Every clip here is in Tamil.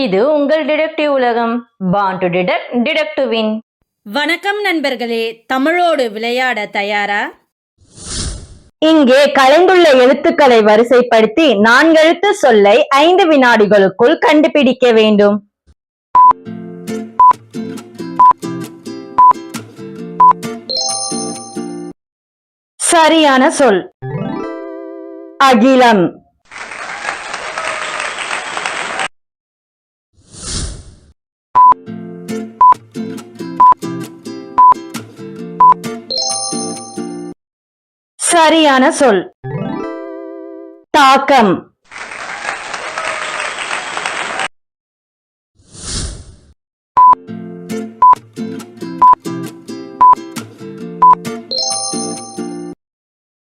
இது உங்கள் டிடெக்டிவ் உலகம். Born to detect detect to win வணக்கம் நண்பர்களே தமிழோடு விளையாட தயாரா? இங்கே கலைந்துள்ள எழுத்துக்களை வரிசைப்படுத்தி நான்கெழுத்து சொல்லை ஐந்து வினாடிகளுக்குள் கண்டுபிடிக்க வேண்டும். சரியான சொல். அகிலம். சரியான சொல். தாக்கம்.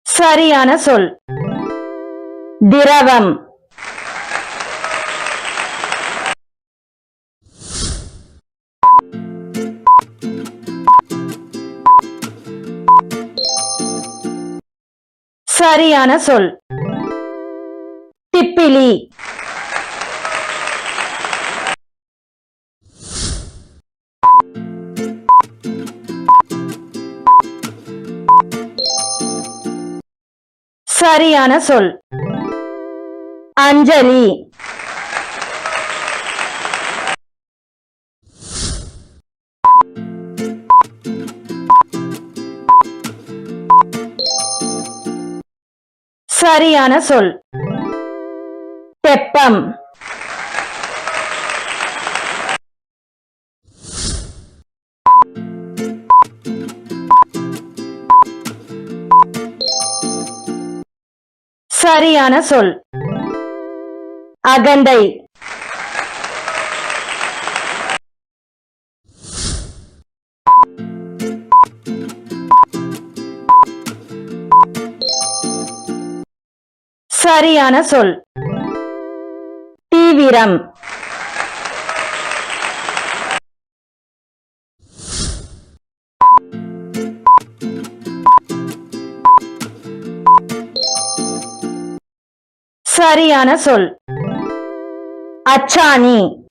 சரியான சொல். திரவம். சரியான சொல். திப்பிலி. சரியான சொல். அஞ்சலி. சரியான சொல். தெப்பம். சரியான சொல். அகந்தை. சரியான சொல். தீவிரம். சரியான சொல். அச்சாணி.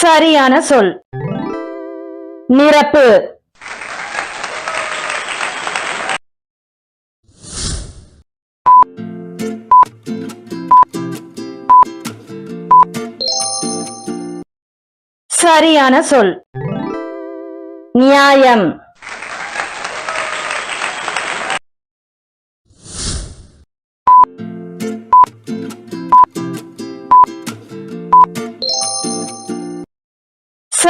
சரியான சொல். நிரப்பு. சரியான சொல். நியாயம்.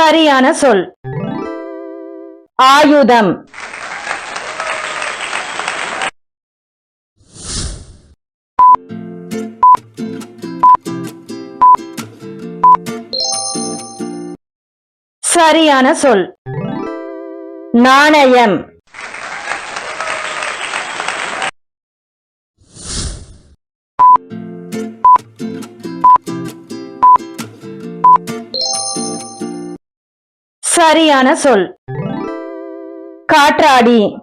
சரியான சொல். ஆயுதம். சரியான சொல். நாணயம். சரியான சொல். காற்றாடி.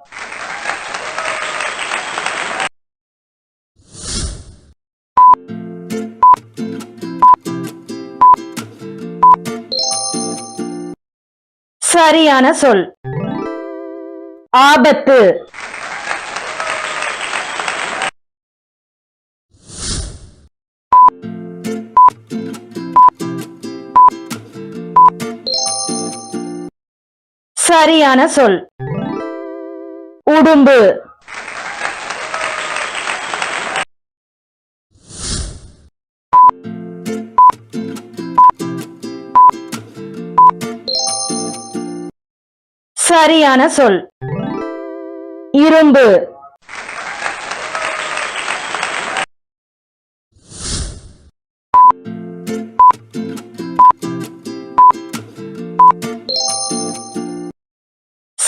சரியான சொல். ஆபத்து. சரியான சொல். உடும்பு. சரியான சொல். இரும்பு.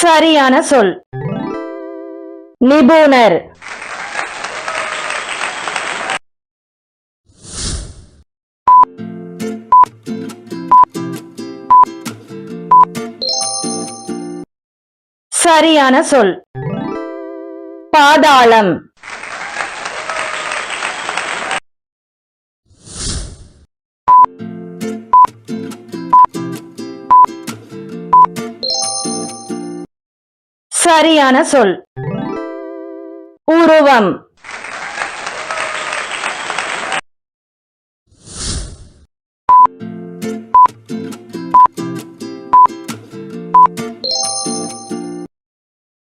சரியான சொல். நிபுணர். சரியான சொல். பாதாளம். சரியான சொல். உருவம்.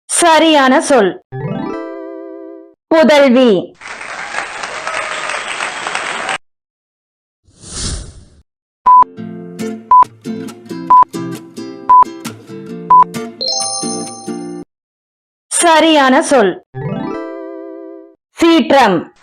சரியான சொல். புதல்வி. சரியான சொல். சீற்றம்.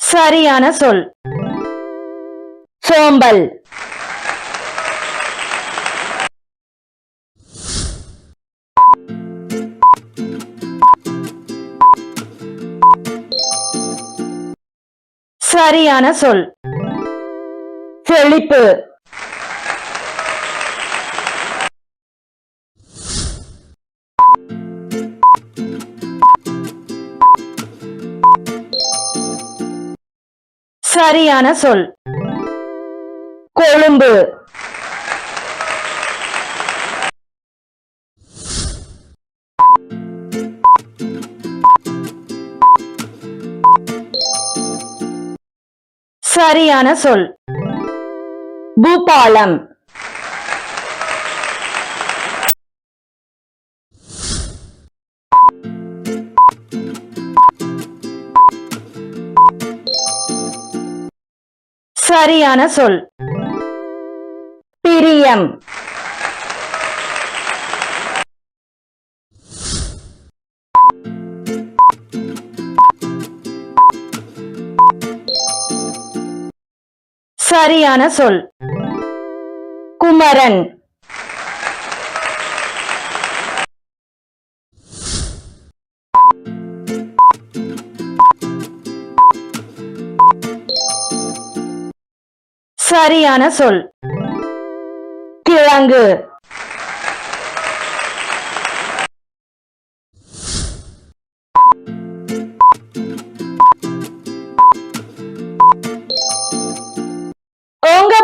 சரியான சொல். சோம்பல். சரியான சொல். செழிப்பு. சரியான சொல். கொழும்பு. சரியான சொல். பூபாலம். சரியான சொல். பிரியம். சரியான சொல். குமரன். சரியான சொல். கிழங்கு.